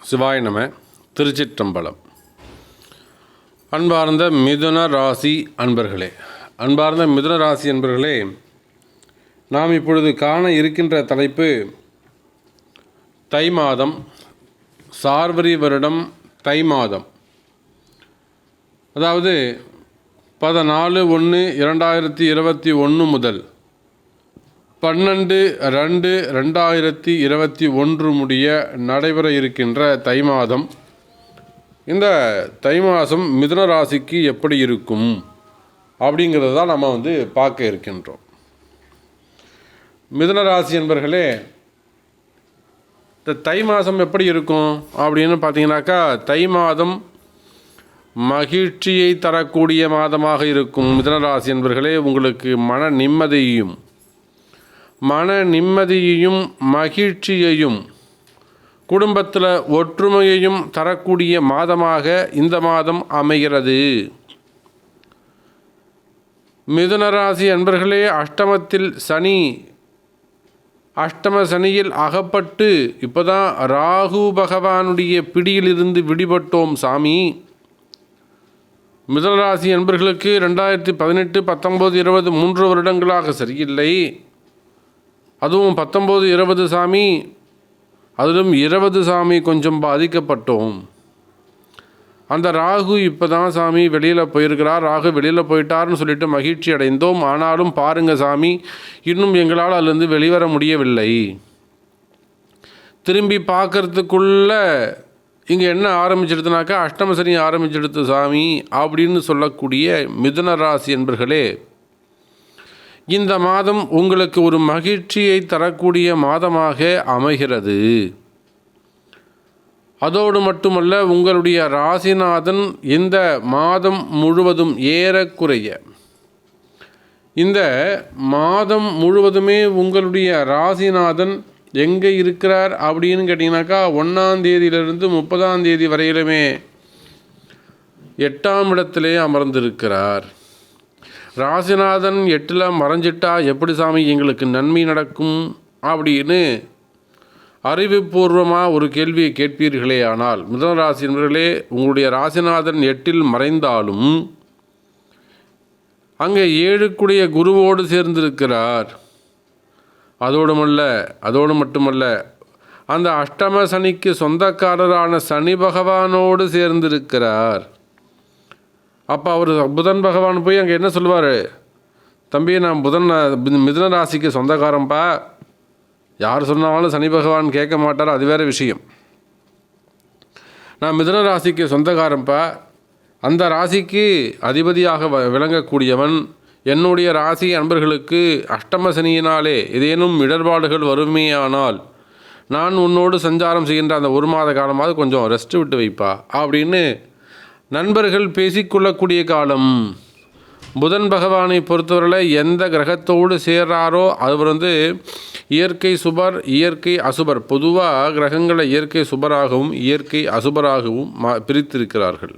சிவாய நம திருச்சிற்றம்பலம். அன்பார்ந்த மிதுன ராசி அன்பர்களே அன்பார்ந்த மிதுன ராசி அன்பர்களே நாம் இப்பொழுது காண இருக்கின்ற தலைப்பு தை மாதம் சார்வரி வருடம் தை மாதம். அதாவது பதினாலு ஒன்று இரண்டாயிரத்தி இருபத்தி ஒன்று முதல் பன்னெண்டு ரெண்டு ரெண்டாயிரத்தி இருபத்தி ஒன்று முடிய நடைபெற இருக்கின்ற தை மாதம். இந்த தை மாதம் மிதுன ராசிக்கு எப்படி இருக்கும் அப்படிங்கிறத தான் நம்ம வந்து பார்க்க இருக்கின்றோம். மிதுன ராசி என்பர்களே இந்த தை மாதம் எப்படி இருக்கும் அப்படின்னு பார்த்தீங்கன்னாக்கா தை மாதம் மகிழ்ச்சியை தரக்கூடிய மாதமாக இருக்கும் மிதனராசி என்பர்களே உங்களுக்கு மன நிம்மதியையும் மன நிம்மதியையும் மகிழ்ச்சியையும் குடும்பத்தில் ஒற்றுமையையும் தரக்கூடிய மாதமாக இந்த மாதம் அமைகிறது. மிதுனராசி அன்பர்களே அஷ்டமத்தில் சனி அஷ்டம சனியில் அகப்பட்டு இப்போதான் ராகு பகவானுடைய பிடியிலிருந்து விடுபட்டோம் சாமி. மிதுனராசி என்பர்களுக்கு ரெண்டாயிரத்தி பதினெட்டு பத்தொம்போது இருபது மூன்று வருடங்களாக சரியில்லை. அதுவும் பத்தொம்போது இருபது சாமி அதிலும் இருபது சாமி கொஞ்சம் பாதிக்கப்பட்டோம். அந்த ராகு இப்போ தான் சாமி வெளியில் போயிருக்கிறார். ராகு வெளியில் போயிட்டார்னு சொல்லிட்டு மகிழ்ச்சி அடைந்தோம். ஆனாலும் பாருங்க சாமி இன்னும் எங்களால் அதுலேருந்து வெளிவர முடியவில்லை. திரும்பி பார்க்கறதுக்குள்ள இங்கே என்ன ஆரம்பிச்சிடுதுனாக்கா அஷ்டமசனி ஆரம்பிச்சிடுது சாமி அப்படின்னு சொல்லக்கூடிய மிதுன ராசி என்பர்களே இந்த மாதம் உங்களுக்கு ஒரு மகிழ்ச்சியை தரக்கூடிய மாதமாக அமைகிறது. அதோடு மட்டுமல்ல உங்களுடைய ராசிநாதன் இந்த மாதம் முழுவதும் ஏறக்குறைய இந்த மாதம் முழுவதுமே உங்களுடைய ராசிநாதன் எங்கே இருக்கிறார் அப்படின்னு கேட்டிங்கனாக்கா ஒன்றாம் தேதியிலிருந்து முப்பதாம் தேதி வரையிலுமே எட்டாம் இடத்திலே அமர்ந்திருக்கிறார். ராசிநாதன் எட்டில் மறைஞ்சிட்டா எப்படி சாமி எங்களுக்கு நன்மை நடக்கும் அப்படின்னு அறிவுபூர்வமாக ஒரு கேள்வியை கேட்பீர்களே ஆனால் மிதன ராசி உங்களுடைய ராசிநாதன் எட்டில் மறைந்தாலும் அங்கே ஏழுக்குடைய குருவோடு சேர்ந்திருக்கிறார். அதோடுமல்ல அதோடு மட்டுமல்ல அந்த அஷ்டம சனிக்கு சொந்தக்காரரான சனி பகவானோடு சேர்ந்திருக்கிறார். அப்போ அவர் புதன் பகவான் போய் அங்கே என்ன சொல்லுவார்? தம்பி நான் புதன் மிதுன ராசிக்கு சொந்தக்காரன்ப்பா யார் சொன்னாலும் சனி பகவான் கேட்க மாட்டார் அது வேறு விஷயம். நான் மிதுன ராசிக்கு சொந்தக்காரன்ப்பா அந்த ராசிக்கு அதிபதியாக வ- விளங்கக்கூடியவன் என்னுடைய ராசி அன்பர்களுக்கு அஷ்டம சனியினாலே ஏதேனும் இடர்பாடுகள் வருமேயானால் நான் உன்னோடு சஞ்சாரம் செய்கின்ற அந்த ஒரு மாத காலமாவது கொஞ்சம் ரெஸ்ட் விட்டு வைப்பா அப்படின்னு நண்பர்கள் பேசிக்கொள்ளக்கூடிய காலம். புதன் பகவானை பொறுத்தவரையில் எந்த கிரகத்தோடு சேர்றாரோ அவர் வந்து இயற்கை சுபர் இயற்கை அசுபர். பொதுவாக கிரகங்களை இயற்கை சுபராகவும் இயற்கை அசுபராகவும் மா பிரித்திருக்கிறார்கள்.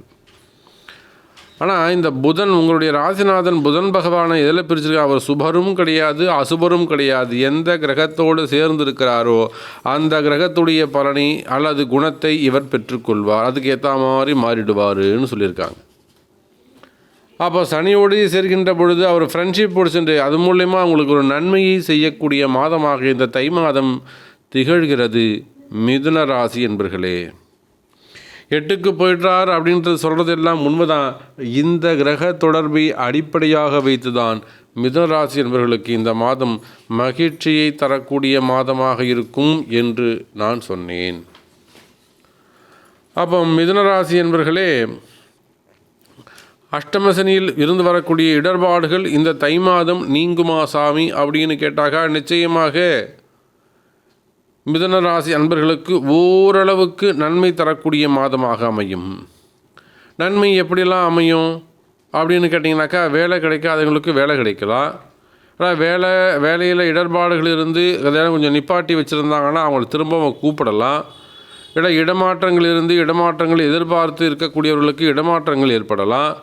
ஆனால் இந்த புதன் உங்களுடைய ராசிநாதன் புதன் பகவானை எதில் பிரிச்சிருக்கா? அவர் சுபரும் கிடையாது அசுபரும் கிடையாது. எந்த கிரகத்தோடு சேர்ந்திருக்கிறாரோ அந்த கிரகத்துடைய பலனை அல்லது குணத்தை இவர் பெற்றுக்கொள்வார். அதுக்கு ஏற்ற மாதிரி மாறிடுவாருன்னு சொல்லியிருக்காங்க. அப்போ சனியோடு சேர்கின்ற பொழுது அவர் ஃப்ரெண்ட்ஷிப் பிடிச்சிட்டு அது மூலயமா அவங்களுக்கு ஒரு நன்மையை செய்யக்கூடிய மாதமாக இந்த தை மாதம் திகழ்கிறது. மிதுன ராசி என்பர்களே. எட்டுக்கு போயிட்டார் அப்படின்றது சொல்கிறது எல்லாம் உண்மைதான். இந்த கிரக தொடர்பை அடிப்படையாக வைத்து தான் மிதுனராசி என்பவர்களுக்கு இந்த மாதம் மகிழ்ச்சியை தரக்கூடிய மாதமாக இருக்கும் என்று நான் சொன்னேன். அப்போ மிதுனராசி என்பர்களே அஷ்டமசனியில் இருந்து வரக்கூடிய இடர்பாடுகள் இந்த தை மாதம் நீங்குமா சாமி அப்படின்னு கேட்டாக்கா நிச்சயமாக மிதனராசி அன்பர்களுக்கு ஓரளவுக்கு நன்மை தரக்கூடிய மாதமாக அமையும். நன்மை எப்படிலாம் அமையும்? அப்படின்னு கேட்டிங்கனாக்கா வேலை கிடைக்காதவங்களுக்கு வேலை கிடைக்கலாம். ஆனால் வேலை வேலையில் இடர்பாடுகள் இருந்து எதாவது கொஞ்சம் நிப்பாட்டி வச்சுருந்தாங்கன்னா அவங்கள திரும்பவும் கூப்பிடலாம். இல்லை இடமாற்றங்கள் இருந்து இடமாற்றங்கள் எதிர்பார்த்து இருக்கக்கூடியவர்களுக்கு இடமாற்றங்கள் ஏற்படலாம்.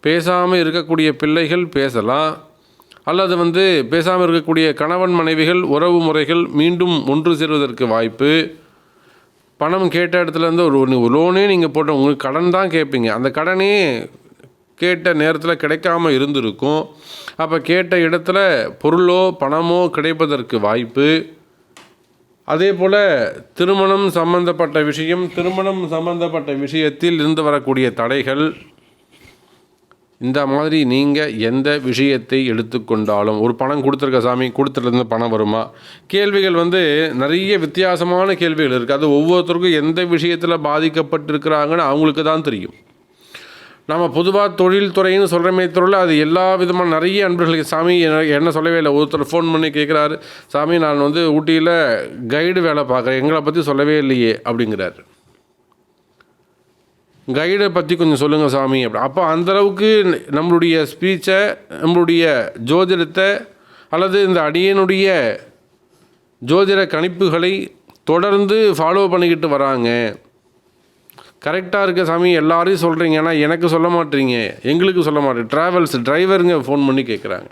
பேசாமல் இருக்கக்கூடிய பிள்ளைகள் பேசலாம். அல்லது வந்து பேசாமல் இருக்கக்கூடிய கணவன் மனைவிகள் உறவு முறைகள் மீண்டும் ஒன்று சேர்வதற்கு வாய்ப்பு. பணம் கேட்ட இடத்துலேருந்து ஒரு ஒரு லோனே நீங்கள் போட்ட உங்களுக்கு கடன் தான் கேட்பீங்க. அந்த கடனே கேட்ட நேரத்தில் கிடைக்காம இருந்திருக்கும். அப்போ கேட்ட இடத்துல பொருளோ பணமோ கிடைப்பதற்கு வாய்ப்பு. அதே போல் திருமணம் சம்பந்தப்பட்ட விஷயம் திருமணம் சம்பந்தப்பட்ட விஷயத்தில் இருந்து வரக்கூடிய தடைகள். இந்த மாதிரி நீங்கள் எந்த விஷயத்தை எடுத்துக்கொண்டாலும் ஒரு பணம் கொடுத்துருக்க சாமி கொடுத்துருந்து பணம் வருமா? கேள்விகள் வந்து நிறைய வித்தியாசமான கேள்விகள் இருக்குது அது ஒவ்வொருத்தருக்கும் எந்த விஷயத்தில் பாதிக்கப்பட்டிருக்கிறாங்கன்னு அவங்களுக்கு தான் தெரியும். நம்ம பொதுவாக தொழில் துறைன்னு சொல்கிறமே தவிர அது எல்லா விதமான நிறைய அன்பர்களுக்கு சாமி என்ன சொல்லவே இல்லை. ஒருத்தர் ஃபோன் பண்ணி கேட்குறாரு சாமி நான் வந்து ஊட்டியில் கைடு வேலை பார்க்குறேன். எங்களை பற்றி சொல்லவே இல்லையே அப்படிங்கிறாரு. கைடை பற்றி கொஞ்சம் சொல்லுங்கள் சாமி. அப்படி அப்போ அந்தளவுக்கு நம்மளுடைய ஸ்பீச்சை நம்மளுடைய ஜோதிடத்தை அல்லது இந்த அடியனுடைய ஜோதிட கணிப்புகளை தொடர்ந்து ஃபாலோ பண்ணிக்கிட்டு வராங்க. கரெக்டாக இருக்க சாமி. எல்லாரையும் சொல்கிறீங்க ஆனால் எனக்கு சொல்ல மாட்டீங்க. எங்களுக்கு சொல்ல மாட்டேங்க. ட்ராவல்ஸ் டிரைவருங்க ஃபோன் பண்ணி கேட்குறாங்க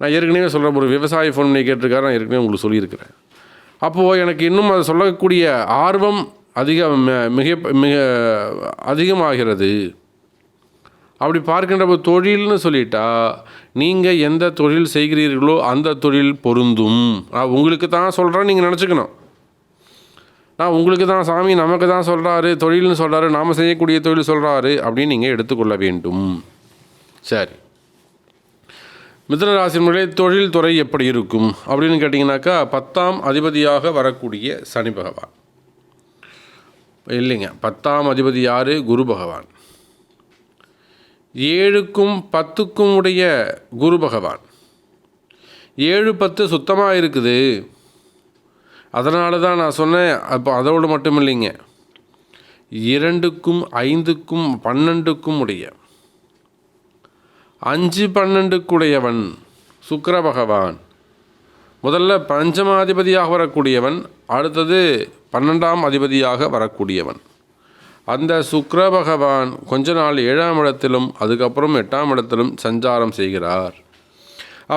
நான் ஏற்கனவே சொல்கிறேன் ஒரு விவசாயி ஃபோன் பண்ணி கேட்டிருக்காரு. நான் ஏற்கனவே உங்களுக்கு சொல்லியிருக்கிறேன். அப்போது எனக்கு இன்னும் அதை சொல்லக்கூடிய ஆர்வம் அதிக மிக மிக அதிகமாகிறது. அப்படி பார்க்கின்ற போது தொழில்னு சொல்லிட்டா நீங்கள் எந்த தொழில் செய்கிறீர்களோ அந்த தொழில் பொருந்தும். நான் உங்களுக்கு தான் சொல்கிறேன் நீங்கள் நினச்சிக்கணும். நான் உங்களுக்கு தான் சாமி நமக்கு தான் சொல்கிறாரு தொழில்னு சொல்கிறாரு நாம் செய்யக்கூடிய தொழில் சொல்கிறாரு அப்படின்னு நீங்கள் எடுத்துக்கொள்ள வேண்டும். சரி. மிதனராசினுடைய தொழில் துறை எப்படி இருக்கும் அப்படின்னு கேட்டிங்கனாக்கா பத்தாம் அதிபதியாக வரக்கூடிய சனி பகவான். இல்லைங்க. பத்தாம் அதிபதி யார்? குரு பகவான். ஏழுக்கும் பத்துக்கும் உடைய குரு பகவான். ஏழு பத்து சுத்தமாக இருக்குது. அதனால தான் நான் சொன்னேன். அப்போ அதோடு மட்டும் இல்லைங்க. இரண்டுக்கும் ஐந்துக்கும் பன்னெண்டுக்கும் உடைய. அஞ்சு பன்னெண்டுக்குடையவன் சுக்கர பகவான். முதல்ல பஞ்சமாதிபதியாக வரக்கூடியவன் அடுத்தது பன்னெண்டாம் அதிபதியாக வரக்கூடியவன். அந்த சுக்கர பகவான் கொஞ்ச நாள் ஏழாம் இடத்திலும் அதுக்கப்புறம் எட்டாம் இடத்திலும் சஞ்சாரம் செய்கிறார்.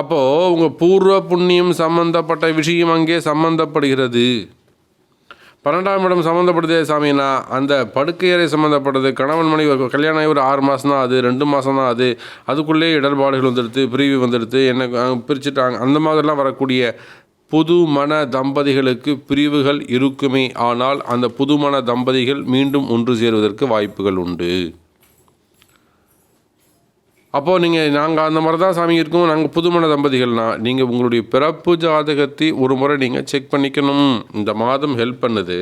அப்போது உங்கள் பூர்வ புண்ணியம் சம்பந்தப்பட்ட விஷயம் அங்கே சம்பந்தப்படுகிறது. பன்னெண்டாம் இடம் சம்மந்தப்படுதே சாமினா அந்த படுக்கையறை சம்மந்தப்பட்டது. கணவன் மனைவி கல்யாணம் ஆகி ஒரு ஆறு மாதம் தான் அது ரெண்டு மாதம் தான் அது அதுக்குள்ளேயே இடர்பாடுகள் வந்துடுது பிரிவு வந்துடுது என்ன பிரிச்சுட்டாங்க. அந்த மாதிரிலாம் வரக்கூடிய புது மன தம்பதிகளுக்கு பிரிவுகள் இருக்குமே. ஆனால் அந்த புதுமண தம்பதிகள் மீண்டும் ஒன்று சேருவதற்கு வாய்ப்புகள் உண்டு. அப்போது நீங்கள் நாங்கள் அந்த மாதிரி தான் சாமி இருக்கோம். நாங்கள் புதுமண தம்பதிகள்னா நீங்கள் உங்களுடைய பிறப்பு ஜாதகத்தை ஒரு முறை நீங்கள் செக் பண்ணிக்கணும். இந்த மாதம் ஹெல்ப் பண்ணுது.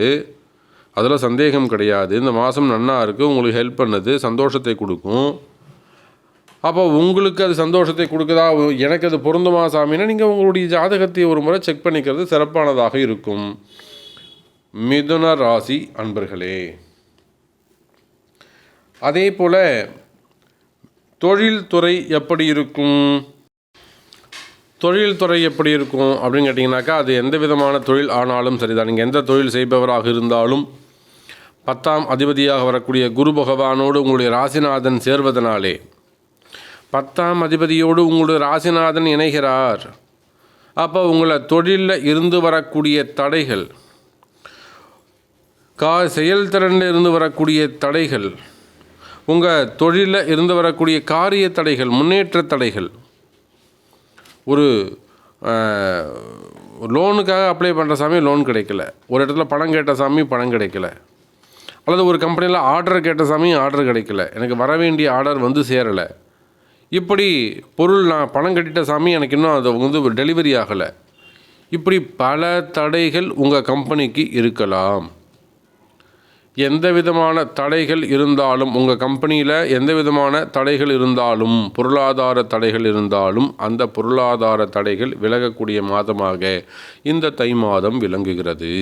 அதில் சந்தேகம் கிடையாது. இந்த மாதம் நன்னா இருக்குது உங்களுக்கு ஹெல்ப் பண்ணுது சந்தோஷத்தை கொடுக்கும். அப்போ உங்களுக்கு அது சந்தோஷத்தை கொடுக்குதா? எனக்கு அது பொருந்துமா சாமின்னா நீங்கள் உங்களுடைய ஜாதகத்தை ஒரு முறை செக் பண்ணிக்கிறது சிறப்பானதாக இருக்கும். மிதுன ராசி அன்பர்களே. அதே போல் தொழில்துறை எப்படி இருக்கும்? தொழில்துறை எப்படி இருக்கும்? அப்படின்னு கேட்டிங்கனாக்கா அது எந்த விதமான தொழில் ஆனாலும் சரிதான். நீங்கள் எந்த தொழில் செய்பவராக இருந்தாலும் பத்தாம் அதிபதியாக வரக்கூடிய குரு பகவானோடு உங்களுடைய ராசிநாதன் சேர்வதனாலே பத்தாம் அதிபதியோடு உங்களுடைய ராசிநாதன் இணைகிறார். அப்போ உங்களை தொழிலில் இருந்து வரக்கூடிய தடைகள் கா செயல்திறனில் இருந்து வரக்கூடிய தடைகள் உங்கள் தொழிலில் இருந்து வரக்கூடிய காரிய தடைகள் முன்னேற்ற தடைகள். ஒரு லோனுக்காக அப்ளை பண்ணுற சாமி லோன் கிடைக்கல. ஒரு இடத்துல பணம் கேட்ட சாமி பணம் கிடைக்கல. அல்லது ஒரு கம்பெனியில் ஆர்டர் கேட்ட சாமி ஆர்டர் கிடைக்கல. எனக்கு வர வேண்டிய ஆர்டர் வந்து சேரலை. இப்படி பொருள் நான் பணம் கட்டிட்ட சாமி எனக்கு இன்னும் அது வந்து டெலிவரி ஆகலை. இப்படி பல தடைகள் உங்கள் கம்பெனிக்கு இருக்கலாம். எந்த விதமான தடைகள் இருந்தாலும் உங்கள் கம்பெனியில் எந்த விதமான தடைகள் இருந்தாலும் பொருளாதார தடைகள் இருந்தாலும் அந்த பொருளாதார தடைகள் விலகக்கூடிய மாதமாக இந்த தை மாதம் விளங்குகிறது.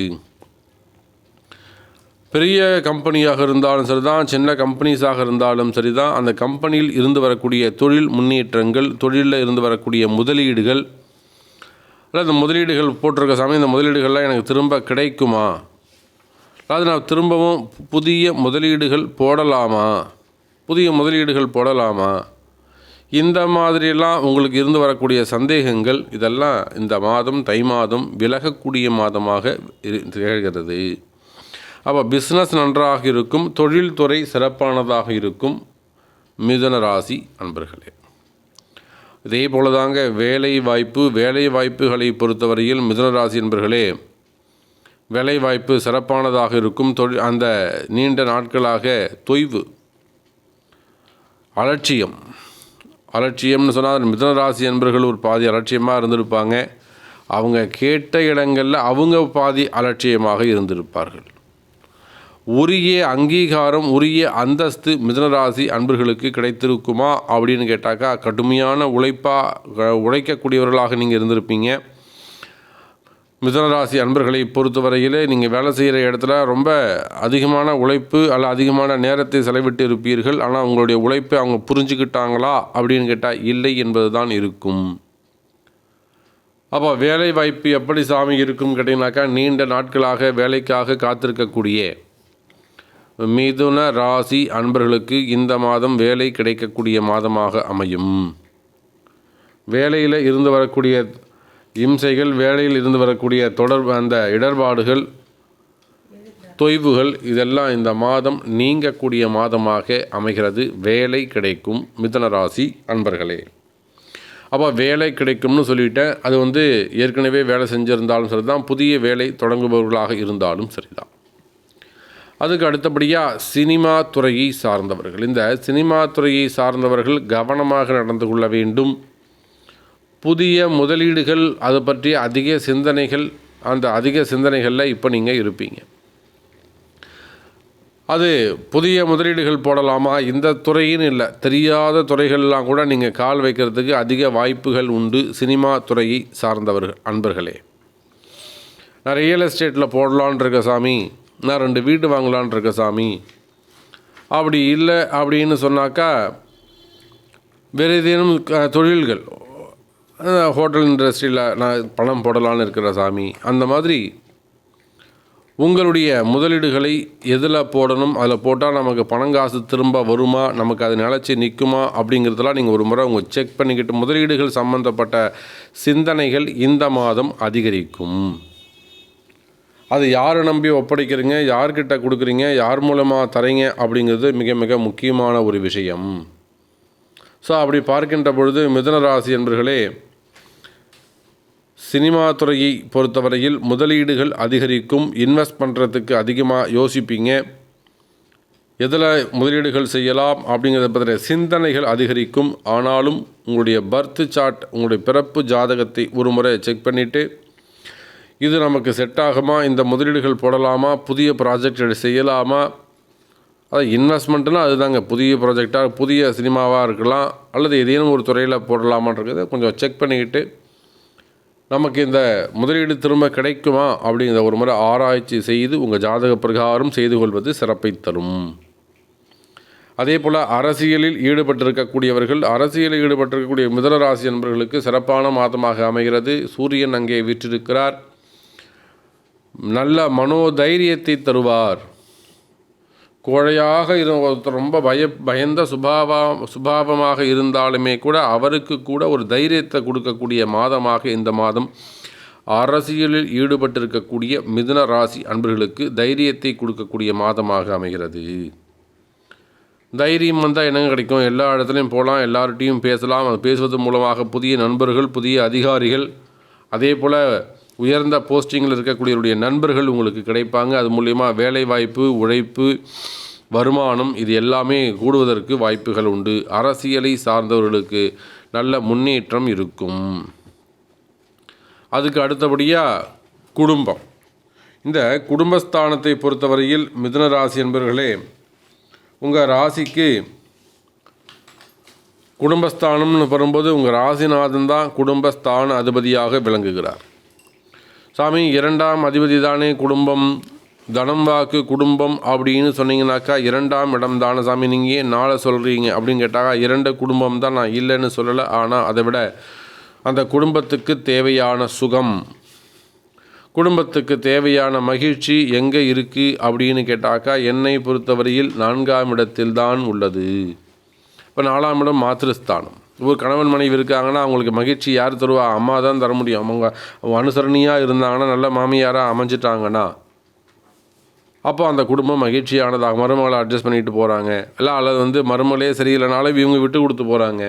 பெரிய கம்பெனியாக இருந்தாலும் சரி தான் சின்ன கம்பெனிஸாக இருந்தாலும் சரி தான் அந்த கம்பெனியில் இருந்து வரக்கூடிய தொழில் முன்னேற்றங்கள் தொழிலில் இருந்து வரக்கூடிய முதலீடுகள் அல்லது இந்த முதலீடுகள் போட்டிருக்க சமயம் இந்த முதலீடுகள்லாம் எனக்கு திரும்ப கிடைக்குமா? அது நான் திரும்பவும் புதிய முதலீடுகள் போடலாமா? புதிய முதலீடுகள் போடலாமா? இந்த மாதிரியெல்லாம் உங்களுக்கு இருந்து வரக்கூடிய சந்தேகங்கள் இதெல்லாம் இந்த மாதம் தை மாதம் விலகக்கூடிய மாதமாக திகழ்கிறது. அப்போ பிஸ்னஸ் நன்றாக இருக்கும் தொழில்துறை சிறப்பானதாக இருக்கும் மிதுன ராசி அன்பர்களே. இதே போல தாங்க வேலை வாய்ப்பு வேலை வாய்ப்புகளை பொறுத்தவரையில் மிதன ராசி என்பர்களே வேலைவாய்ப்பு சிறப்பானதாக இருக்கும் தொழில் அந்த நீண்ட நாட்களாக தொய்வு. அலட்சியம். அலட்சியம்னு சொன்னால் மிதன ராசி என்பர்கள் ஒரு பாதி அலட்சியமாக இருந்திருப்பாங்க. அவங்க கேட்ட இடங்களில் அவங்க பாதி அலட்சியமாக இருந்திருப்பார்கள். உரிய அங்கீகாரம் உரிய அந்தஸ்து மிதனராசி அன்பர்களுக்கு கிடைத்திருக்குமா அப்படின்னு கேட்டாக்கா கடுமையான உழைப்பாக உழைக்கக்கூடியவர்களாக நீங்கள் இருந்திருப்பீங்க. மிதுனராசி அன்பர்களை பொறுத்தவரையிலே நீங்கள் வேலை செய்கிற இடத்துல ரொம்ப அதிகமான உழைப்பு அல்ல அதிகமான நேரத்தை செலவிட்டு இருப்பீர்கள். ஆனால் உங்களுடைய உழைப்பை அவங்க புரிஞ்சுக்கிட்டாங்களா அப்படின்னு கேட்டால் இல்லை என்பது தான் இருக்கும். அப்போ வேலை வாய்ப்பு எப்படி சாமி இருக்கும் கேட்டிங்கனாக்கா நீண்ட நாட்களாக வேலைக்காக காத்திருக்கக்கூடிய மிதுன ராசி அன்பர்களுக்கு இந்த மாதம் வேலை கிடைக்கக்கூடிய மாதமாக அமையும். வேலையில் இருந்து வரக்கூடிய இம்சைகள் வேலையில் இருந்து வரக்கூடிய தொடர்பு அந்த இடர்பாடுகள் தொய்வுகள் இதெல்லாம் இந்த மாதம் நீங்கக்கூடிய மாதமாக அமைகிறது. வேலை கிடைக்கும் மிதனராசி அன்பர்களே. அப்போ வேலை கிடைக்கும்னு சொல்லிவிட்டேன் அது வந்து ஏற்கனவே வேலை செஞ்சுருந்தாலும் சரி தான் புதிய வேலை தொடங்குபவர்களாக இருந்தாலும் சரிதான். அதுக்கு அடுத்தபடியாக சினிமா துறையை சார்ந்தவர்கள். இந்த சினிமா துறையை சார்ந்தவர்கள் கவனமாக நடந்து கொள்ள வேண்டும். புதிய முதலீடுகள் அது பற்றிய அதிக சிந்தனைகள் அந்த அதிக சிந்தனைகளில் இப்போ நீங்கள் இருப்பீங்க. அது புதிய முதலீடுகள் போடலாமா? இந்த துறைன்னு இல்லை. தெரியாத துறைகள்லாம் கூட நீங்கள் கால் வைக்கிறதுக்கு அதிக வாய்ப்புகள் உண்டு. சினிமா துறையை சார்ந்தவர்கள் அன்பர்களே. நான் ரியல் எஸ்டேட்டில் போடலான் இருக்க சாமி. நான் ரெண்டு வீடு வாங்கலான் இருக்க சாமி. அப்படி இல்லை அப்படின்னு சொன்னாக்கா வேறு ஏதேனும் க- தொழில்கள் ஹோட்டல் இண்டஸ்ட்ரியில் நான் பணம் போடலான்னு இருக்கிற சாமி. அந்த மாதிரி உங்களுடைய முதலீடுகளை எதில் போடணும்? அதில் போட்டால் நமக்கு பணம் காசு திரும்ப வருமா? நமக்கு அது நிலச்சி நிற்குமா அப்படிங்கிறதெல்லாம் நீங்கள் ஒரு முறை உங்கள் செக் பண்ணிக்கிட்டு முதலீடுகள் சம்மந்தப்பட்ட சிந்தனைகள் இந்த மாதம் அதிகரிக்கும். அது யாரை நம்பி ஒப்படைக்கிறீங்க? யார்கிட்ட கொடுக்குறீங்க? யார் மூலமாக தரீங்க? அப்படிங்கிறது மிக மிக முக்கியமான ஒரு விஷயம். ஸோ அப்படி பார்க்கின்ற பொழுது மிதனராசி என்பர்களே சினிமா துறையை பொறுத்தவரையில் முதலீடுகள் அதிகரிக்கும் இன்வெஸ்ட் பண்ணுறதுக்கு அதிகமாக யோசிப்பீங்க. எதில் முதலீடுகள் செய்யலாம் அப்படிங்கிறத பற்றிய சிந்தனைகள் அதிகரிக்கும். ஆனாலும் உங்களுடைய பர்த் சார்ட் உங்களுடைய பிறப்பு ஜாதகத்தை ஒரு முறை செக் பண்ணிவிட்டு இது நமக்கு செட் ஆகுமா? இந்த முதலீடுகள் போடலாமா? புதிய ப்ராஜெக்ட் செய்யலாமா? அது இன்வெஸ்ட்மெண்ட்னா அதுதாங்க. புதிய ப்ராஜெக்டாக புதிய சினிமாவாக இருக்கலாம். அல்லது ஏதேனும் ஒரு துறையில் போடலாமான்றதை கொஞ்சம் செக் பண்ணிக்கிட்டு நமக்கு இந்த முதலீடு திரும்ப கிடைக்குமா அப்படிங்கிற ஒரு முறை ஆராய்ச்சி செய்து உங்கள் ஜாதக பிரகாரம் செய்து கொள்வது சிறப்பை தரும். அதே போல் அரசியலில் ஈடுபட்டிருக்கக்கூடியவர்கள் அரசியலில் ஈடுபட்டிருக்கக்கூடிய மிதனராசி நண்பர்களுக்கு சிறப்பான மாதமாக அமைகிறது. சூரியன் அங்கே விற்றிருக்கிறார். நல்ல மனோதைரியத்தை தருவார். கோழையாக இரு ஒருத்தர் ரொம்ப பய பயந்த சுபாவா சுபாவமாக இருந்தாலுமே கூட அவருக்கு கூட ஒரு தைரியத்தை கொடுக்கக்கூடிய மாதமாக இந்த மாதம் அரசியலில் ஈடுபட்டிருக்கக்கூடிய மிதுன ராசி அன்பர்களுக்கு தைரியத்தை கொடுக்கக்கூடிய மாதமாக அமைகிறது. தைரியம் வந்தால் என்னங்க கிடைக்கும்? எல்லா இடத்துலையும் போகலாம் எல்லார்ட்டையும் பேசலாம். அது பேசுவது மூலமாக புதிய நண்பர்கள் புதிய அதிகாரிகள் அதே போல் உயர்ந்த போஸ்டிங்கில் இருக்கக்கூடியவருடைய நண்பர்கள் உங்களுக்கு கிடைப்பாங்க. அது மூலயமா வேலைவாய்ப்பு உழைப்பு வருமானம் இது எல்லாமே கூடுவதற்கு வாய்ப்புகள் உண்டு. அரசியலை சார்ந்தவர்களுக்கு நல்ல முன்னேற்றம் இருக்கும். அதுக்கு அடுத்தபடியாக குடும்பம். இந்த குடும்பஸ்தானத்தை பொறுத்தவரையில் மிதுன ராசி என்பவர்களே உங்கள் ராசிக்கு குடும்பஸ்தானம்னு வரும்போது உங்கள் ராசிநாதன் தான் குடும்பஸ்தான அதிபதியாக விளங்குகிறார். சாமி இரண்டாம் அதிபதி தானே குடும்பம்? தனம் வாக்கு குடும்பம் அப்படின்னு சொன்னீங்கன்னாக்கா இரண்டாம் இடம் தானே சாமி. நீங்கள் ஏன் நாளை சொல்கிறீங்க அப்படின்னு கேட்டாக்கா இரண்டு குடும்பம் தான் நான் இல்லைன்னு சொல்லலை. ஆனால் அதை விட அந்த குடும்பத்துக்கு தேவையான சுகம் குடும்பத்துக்கு தேவையான மகிழ்ச்சி எங்கே இருக்குது அப்படின்னு கேட்டாக்கா என்னை பொறுத்தவரையில் நான்காம் இடத்தில் தான் உள்ளது. இப்போ நாலாம் இடம் மாத்திருஸ்தானம். ஒரு கணவன் மனைவி இருக்காங்கன்னா அவங்களுக்கு மகிழ்ச்சி யார் தருவா? அம்மா தான் தர முடியும். அவங்க அனுசரணியாக இருந்தாங்கன்னா நல்ல மாமியாராக அமைஞ்சிட்டாங்கன்னா அப்போ அந்த குடும்பம் மகிழ்ச்சியானதாக மருமகளை அட்ஜஸ்ட் பண்ணிட்டு போகிறாங்க இல்லை அல்லது வந்து மருமகளே சரியில்லைனாலும் இவங்க விட்டு கொடுத்து போகிறாங்க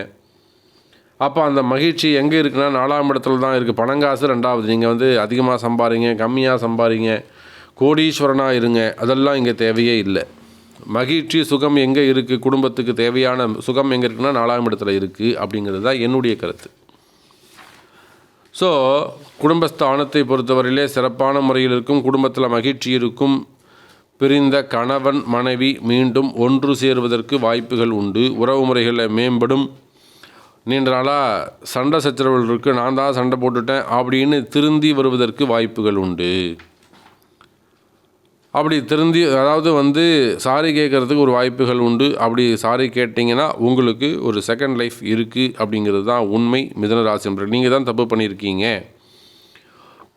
அப்போ அந்த மகிழ்ச்சி எங்கே இருக்குன்னா நாலாம் இடத்துல தான் இருக்குது பணங்காசு ரெண்டாவது. நீங்கள் வந்து அதிகமாக சம்பாதிங்க கம்மியாக சம்பாதிங்க கோடீஸ்வரனாக இருங்க. அதெல்லாம் இங்கே தேவையே இல்லை. மகிழ்ச்சி சுகம் எங்கே இருக்குது குடும்பத்துக்கு தேவையான சுகம் எங்கே இருக்குன்னா நாலாம் இடத்துல இருக்குது அப்படிங்கிறது தான் என்னுடைய கருத்து. ஸோ குடும்பஸ்தானத்தை பொறுத்தவரையிலே சிறப்பான முறையில் இருக்கும் குடும்பத்தில் மகிழ்ச்சி இருக்கும் பிரிந்த கணவன் மனைவி மீண்டும் ஒன்று சேருவதற்கு வாய்ப்புகள் உண்டு உறவு முறைகளில் மேம்படும். நீண்ட நாளாக சண்டை சச்சரவுகள் இருக்குது நான் தான் சண்டை போட்டுட்டேன் அப்படின்னு திருந்தி வருவதற்கு வாய்ப்புகள் உண்டு. அப்படி திருந்தி அதாவது வந்து சாரி கேட்குறதுக்கு ஒரு வாய்ப்புகள் உண்டு. அப்படி சாரி கேட்டிங்கன்னா உங்களுக்கு ஒரு செகண்ட் லைஃப் இருக்குது அப்படிங்கிறது தான் உண்மை. மிதன நண்பர்கள் நீங்கள் தான் தப்பு பண்ணியிருக்கீங்க.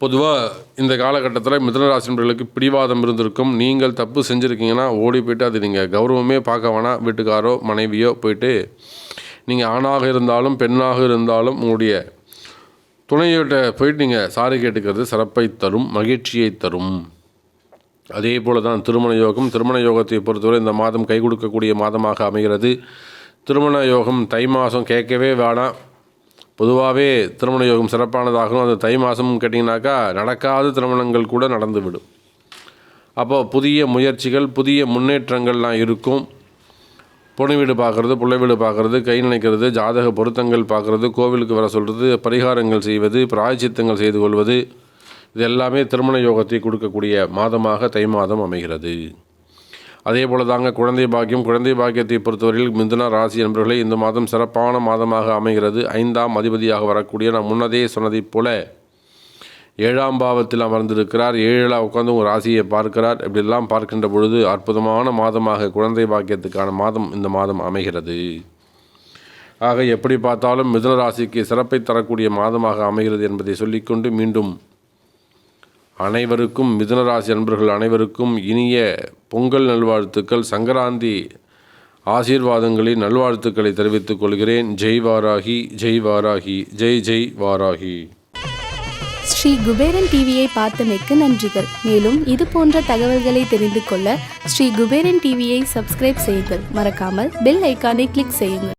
பொதுவாக இந்த காலகட்டத்தில் மிதன நண்பர்களுக்கு பிடிவாதம் இருந்திருக்கும். நீங்கள் தப்பு செஞ்சுருக்கீங்கன்னா ஓடி போயிட்டு அது நீங்கள் கௌரவமே பார்க்க வேணாம். வீட்டுக்காரோ மனைவியோ போயிட்டு நீங்கள் ஆணாக இருந்தாலும் பெண்ணாக இருந்தாலும் உங்களுடைய துணையிட்ட போயிட்டு நீங்கள் சாரி கேட்டுக்கிறது சிறப்பை தரும் மகிழ்ச்சியை தரும். அதே போல தான் திருமண யோகம் திருமண யோகத்தை பொறுத்தவரை இந்த மாதம் கை கொடுக்கக்கூடிய மாதமாக அமைகிறது. திருமண யோகம் தை மாதம் கேட்கவே வேணாம். பொதுவாகவே திருமண யோகம் சிறப்பானதாகும் அந்த தை மாதம் கேட்டிங்கனாக்கா நடக்காத திருமணங்கள் கூட நடந்துவிடும். அப்போ புதிய முயற்சிகள் புதிய முன்னேற்றங்கள்லாம் இருக்கும். பொண்ணு வீடு பார்க்குறது பிள்ளை வீடு பார்க்குறது கை நினைக்கிறது ஜாதக பொருத்தங்கள் பார்க்குறது கோவிலுக்கு வர சொல்கிறது பரிகாரங்கள் செய்வது பிராயச்சித்தங்கள் செய்து கொள்வது இது எல்லாமே திருமண யோகத்தை கொடுக்கக்கூடிய மாதமாக தை மாதம் அமைகிறது. அதே போல் தாங்க குழந்தை பாக்கியம். குழந்தை பாக்கியத்தை பொறுத்தவரையில் மிதுன ராசி என்பவர்களே இந்த மாதம் சிறப்பான மாதமாக அமைகிறது. ஐந்தாம் அதிபதியாக வரக்கூடிய நான் முன்னதே சொன்னதைப் போல ஏழாம் பாவத்தில் அமர்ந்திருக்கிறார். ஏழாக உட்காந்து உங்கள் ராசியை பார்க்கிறார். இப்படியெல்லாம் பார்க்கின்ற பொழுது அற்புதமான மாதமாக குழந்தை பாக்கியத்துக்கான மாதம் இந்த மாதம் அமைகிறது. ஆக எப்படி பார்த்தாலும் மிதுன ராசிக்கு சிறப்பை தரக்கூடிய மாதமாக அமைகிறது என்பதை சொல்லிக்கொண்டு மீண்டும் அனைவருக்கும் மிதுனராசி அன்பர்கள் அனைவருக்கும் இனிய பொங்கல் நல்வாழ்த்துக்கள் சங்கராந்தி ஆசீர்வாதங்களின் நல்வாழ்த்துக்களை தெரிவித்துக் கொள்கிறேன். ஜெய் வாராகி ஜெய் வாராகி ஜெய் ஜெய் வாராகி. ஸ்ரீ குபேரன் டிவியை பார்த்தமைக்கு நன்றிகள். மேலும் இது போன்ற தகவல்களை தெரிந்து கொள்ள ஸ்ரீ குபேரன் டிவியை சப்ஸ்கிரைப் செய்யுங்கள். மறக்காமல் பெல் ஐக்கானை கிளிக் செய்யுங்கள்.